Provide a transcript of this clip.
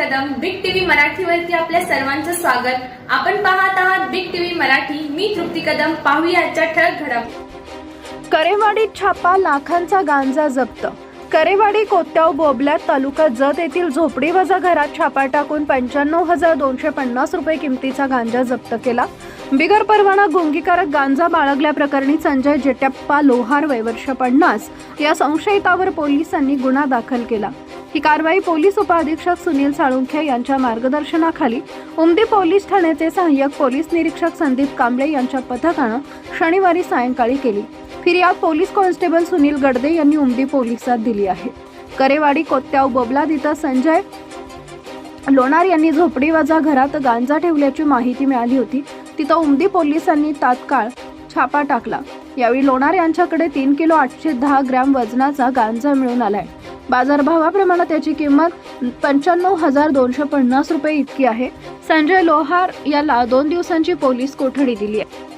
मराठीवरती आपल्या सर्वांचं स्वागत. आपण पाहत आहात बिग टीव्ही मराठी. मी तृप्ती कदम. पाहूया आजच्या ठळक घडम करेवाडीत छापा लाखांचा गांजा जप्त. करेवाडी कोत्याव बोबल्या तालुका जत येथील झोपडी वजा घरात छापा टाकून पंच्याण्णव हजार दोनशे पन्नास रुपये किमतीचा गांजा जप्त केला. बिगर परवाना गुंगीकारक गांजा बाळगल्याप्रकरणी संजय जेटप्पा लोहार वैवर्ष पन्नास. या संशयितावर पोलिसांनी गुन्हा दाखल केला. ही कारवाई पोलीस उपअधीक्षक सुनील साळुंखे यांच्या मार्गदर्शनाखाली उमदी पोलीस ठाण्याचे सहाय्यक पोलीस निरीक्षक संदीप कांबळे यांच्या पथकानं शनिवारी सायंकाळी केली. फिर्याद पोलीस कॉन्स्टेबल सुनील गडदे यांनी उमदी पोलिसात दिली आहे. करेवाडी कोत्याव बोबलाद इथं संजय लोणार यांनी झोपडीवाजा घरात गांजा ठेवल्याची माहिती मिळाली होती. तिथं उमदी पोलिसांनी तात्काळ छापा टाकला. यावेळी लोणार यांच्याकडे तीन किलो आठशे दहा ग्रॅम वजनाचा गांजा मिळून आलाय. बाजारभावाप्रमाणे त्याची किंमत पंच्याण्णव हजार दोनशे पन्नास रुपये इतकी आहे. संजय लोहार याला दोन दिवसांची पोलीस कोठडी दिली आहे.